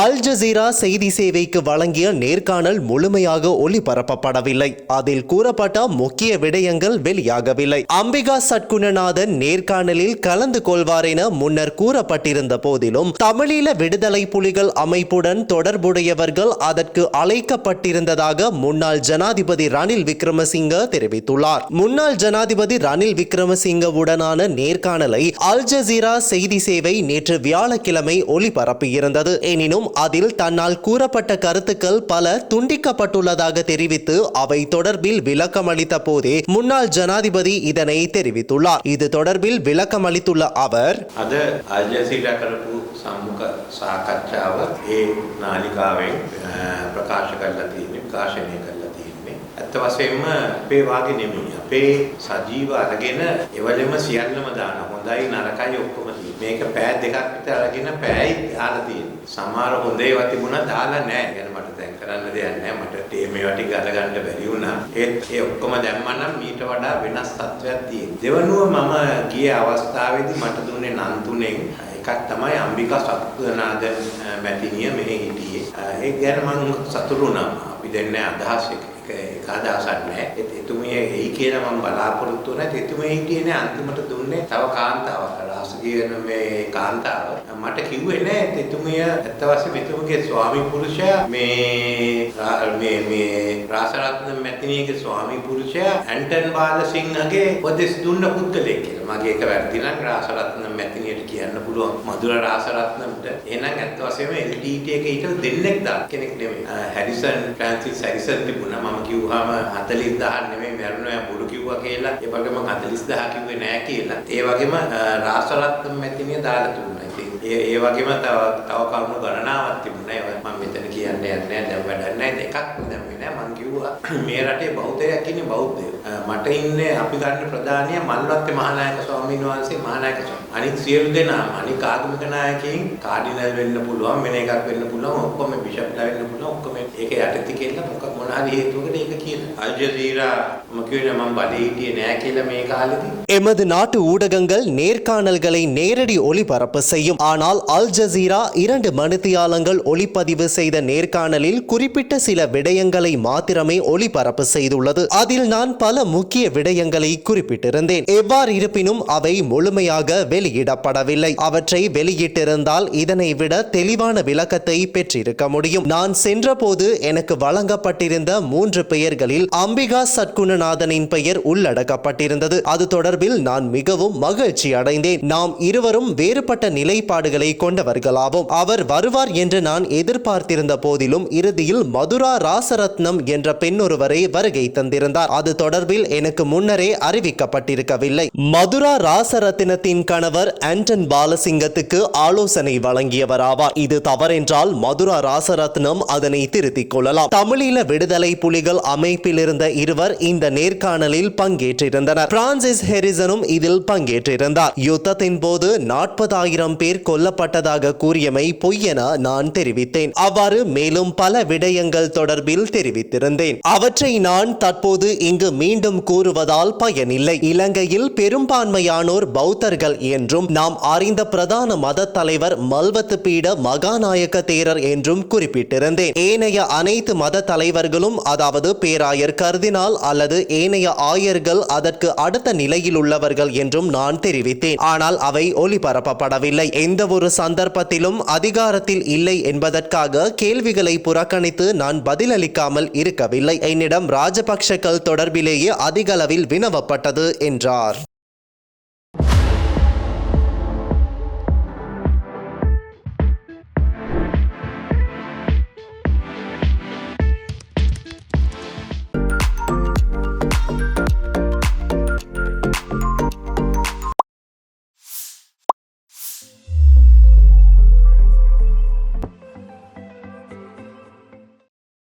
Al Jazeera செய்தி சேவைக்கு வழங்கிய நேர்காணல் முழுமையாக ஒளிபரப்பப்படவில்லை. அதில் கூறப்பட்ட முக்கிய விடயங்கள் வெளியாகவில்லை. அம்பிகா சட்குணநாதன் நேர்காணலில் கலந்து கொள்வார் என முன்னர் கூறப்பட்டிருந்த போதிலும் தமிழீழ விடுதலை புலிகள் அமைப்புடன் தொடர்புடையவர்கள் அதற்கு அழைக்கப்பட்டிருந்ததாக முன்னாள் ஜனாதிபதி ரணில் விக்ரமசிங்க தெரிவித்துள்ளார். முன்னாள் ஜனாதிபதி ரணில் விக்ரமசிங்கவுடனான நேர்காணலை அல் ஜசீரா செய்தி சேவை நேற்று வியாழக்கிழமை ஒளிபரப்பியிருந்தது. எனினும் என்றும் அதில் தன்னால் கூறப்பட்ட கருத்துக்கள் பல துண்டிக்கப்பட்டுள்ளதாக தெரிவித்து அவை தொடர்பில் விளக்கம் அளித்த போதே முன்னாள் ஜனாதிபதி இதனை தெரிவித்துள்ளார். இது தொடர்பில் விளக்கம் அளித்துள்ள அவர் பிரகாஷ கல்லத்தை பிரகாஷனை கல்ல ඇත්ත වශයෙන්ම අපේ වාගේ නෙමෙයි අපේ සජීව අරගෙන එවලෙම සියල්ලම දාන හොඳයි නරකයි ඔක්කොම තියෙන්නේ මේක පෑ දෙකක් විතර අරගෙන පෑයි දාලා තියෙන්නේ සමහර හොඳ ඒවා තිබුණා දාලා නැහැ يعني මට දැන් කරන්න දෙයක් නැහැ මට ඒ මේවා ටික අර ගන්න බැරි වුණා ඒත් ඒ ඔක්කොම දැම්මා නම් මීට වඩා වෙනස් තත්ත්වයක් තියෙනවා දෙවනුව මම ගිය අවස්ථාවේදී මට දුන්නේ නම් තුනෙන් එකක් තමයි අම්බිකා සත්වනාද මැතිනිය මෙහි හිටියේ. ඒ ගැන මම සතුටු වුණා. අපි දෙන්නේ අදහස් එක එක එක අදහසක් නැහැ. ඒත් එතුමිය එයි කියලා මම බලාපොරොත්තු වුණා. ඒත් එතුමිය හිටියේ නෑ අන්තිමට දුන්නේ තව කාන්තාවක්. රාසගියන මේ කාන්තාව. මට කිව්වේ නෑ ඒත් එතුමිය ඇත්ත වශයෙන්ම එතුමියගේ ස්වාමි පුරුෂයා මේ රා- මේ මේ රාසරත්න මැතිනියගේ ස්වාමි පුරුෂයා ඇන්ටන් බාලසිංහගේ උපදෙස් දුන්න පුද්ගලයෙක් කියලා. මගේ එක වැරදි නම් රාසරත්න මැතිනියට කියන්න පුළුවන් මధుර රාසරත්නම්ට එහෙනම් ඇත්ත වශයෙන්ම LTT එකේ හිටව දෙන්නෙක් දා කෙනෙක් නෙමෙයි අ, හැරිසන් ෆ්‍රැන්සිස් හැරිසන් තිබුණා මම කිව්වහම 40000 නෙමෙයි මැරුණා එයා බොරු කිව්වා කියලා. ඒ වගේම 40000 කිව්වේ නෑ කියලා. ඒ වගේම අ, රාසරත්න මැතිනිය දාලා දුන්නා ඉතින් ඒ ඒ වගේම තව තව කරුණු ගණනාවක් තිබුණා. ඒවා මම මෙතන කියන්න යන්නේ නෑ දැන් වැඩක් නෑ. දෙකක් දැම්මේ නෑ. මම කිව්වා මේ රටේ බෞද්ධයක් ඉන්නේ බෞද්ධයෝ. අ, මට ඉන්නේ අපි ගන්න ප්‍රධානිය මල්වත්තේ මහානායක ස්වාමීන් වහන්සේ මහානායක ස්වාමීන් අනිත් සියලු දෙනා අනිත් ආගමික නායකයින් කාඩිනල් වෙන්න පුළුවන් වෙන එකක් වෙන්න පුළුවන් ඔක්කොම බිෂප්ලා වෙන්න පුළුවන් ඔක්කොම ඒක යටතේ කියලා මොකක් මොන හරි හේතුවකට ඒක කියනවා අල් ජසීරා මම කියුවේ මම බඩේ හිටියේ නෑ කියලා මේ කාලෙදී எமது நாட்டு ஊடகங்கள் நேர்காணல்களை நேரடி ஒளிபரப்பு செய்யும் ஆனால் அல் ஜசீரா இரண்டு மணித்தியாலங்கள் ஒளிப்பதிவு செய்த நேர்காணலில் குறிப்பிட்ட சில விடயங்களை மாத்திரமே ஒளிபரப்பு செய்துள்ளது அதில் நான் பல முக்கிய விடயங்களை குறிப்பிட்டிருந்தேன். எவ்வாறு இருப்பினும் அவை முழுமையாக வெளியிடப்படவில்லை. அவற்றை வெளியிட்டிருந்தால் இதனை விட தெளிவான விளக்கத்தை பெற்றிருக்க முடியும். நான் சென்றபோது எனக்கு வழங்கப்பட்டிருந்த மூன்று பெயர்களில் அம்பிகா சட்குணநாதனின் பெயர் உள்ளடக்கப்பட்டிருந்தது. அது தொடர்பில் நான் மிகவும் மகிழ்ச்சி அடைந்தேன். நாம் இருவரும் வேறுபட்ட நிலைப்பாடுகளை கொண்டவர்களாவோம். அவர் வருவார் என்று நான் எதிர்பார்த்திருந்த போதிலும் இறுதியில் மதுரா ராசரத்னம் என்ற பெண்ணொருவரை வருகை தந்திருந்தார். அது தொடர்பில் எனக்கு முன்னரே அறிவிக்கப்பட்டிருக்கவில்லை. மதுரா ராசரத்தினத்தின் கணவர் ஆண்டன் பாலசிங்கத்துக்கு ஆலோசனை வழங்கியவராவார். இது தவறென்றால் மதுரா ராசரத்னம் அதனை திருத்திக் கொள்ளலாம். தமிழீழ விடுதலை புலிகள் அமைப்பில் இருந்த இருவர் இந்த நேர்காணலில் பங்கேற்றிருந்தனர். பிரான்சிஸ் ஹெரிசனும் இதில் பங்கேற்றிருந்தார். யுத்தத்தின் போது நாற்பதாயிரம் பேர் கொல்லப்பட்டதாக கூறியமை பொய்யென நான் தெரிவித்தேன். அவ்வாறு மேலும் பல விடயங்கள் தொடர்பில் தெரிவித்திருந்தேன். அவற்றை நான் தற்போது இங்கு மீண்டும் மீண்டும் கூறுவதால் பயனில்லை. இலங்கையில் பெரும்பான்மையானோர் பௌத்தர்கள் என்றும் நாம் அறிந்த பிரதான மத தலைவர் மல்வத்து பீட மகாநாயக்க தேரர் என்றும் குறிப்பிட்டிருந்தேன். ஏனைய அனைத்து மத தலைவர்களும் அதாவது பேராயர் கர்தினால் அல்லது ஏனைய ஆயர்கள் அதற்கு அடுத்த நிலையில் உள்ளவர்கள் என்றும் நான் தெரிவித்தேன். ஆனால் அவை ஒளிபரப்பப்படவில்லை. எந்த ஒரு சந்தர்ப்பத்திலும் அதிகாரத்தில் இல்லை என்பதற்காக கேள்விகளை புறக்கணித்து நான் பதிலளிக்காமல் இருக்கவில்லை. என்னிடம் ராஜபக்ஷக்கள் தொடர்பிலேயே அதிகளவில் வினவப்பட்டது என்றார்.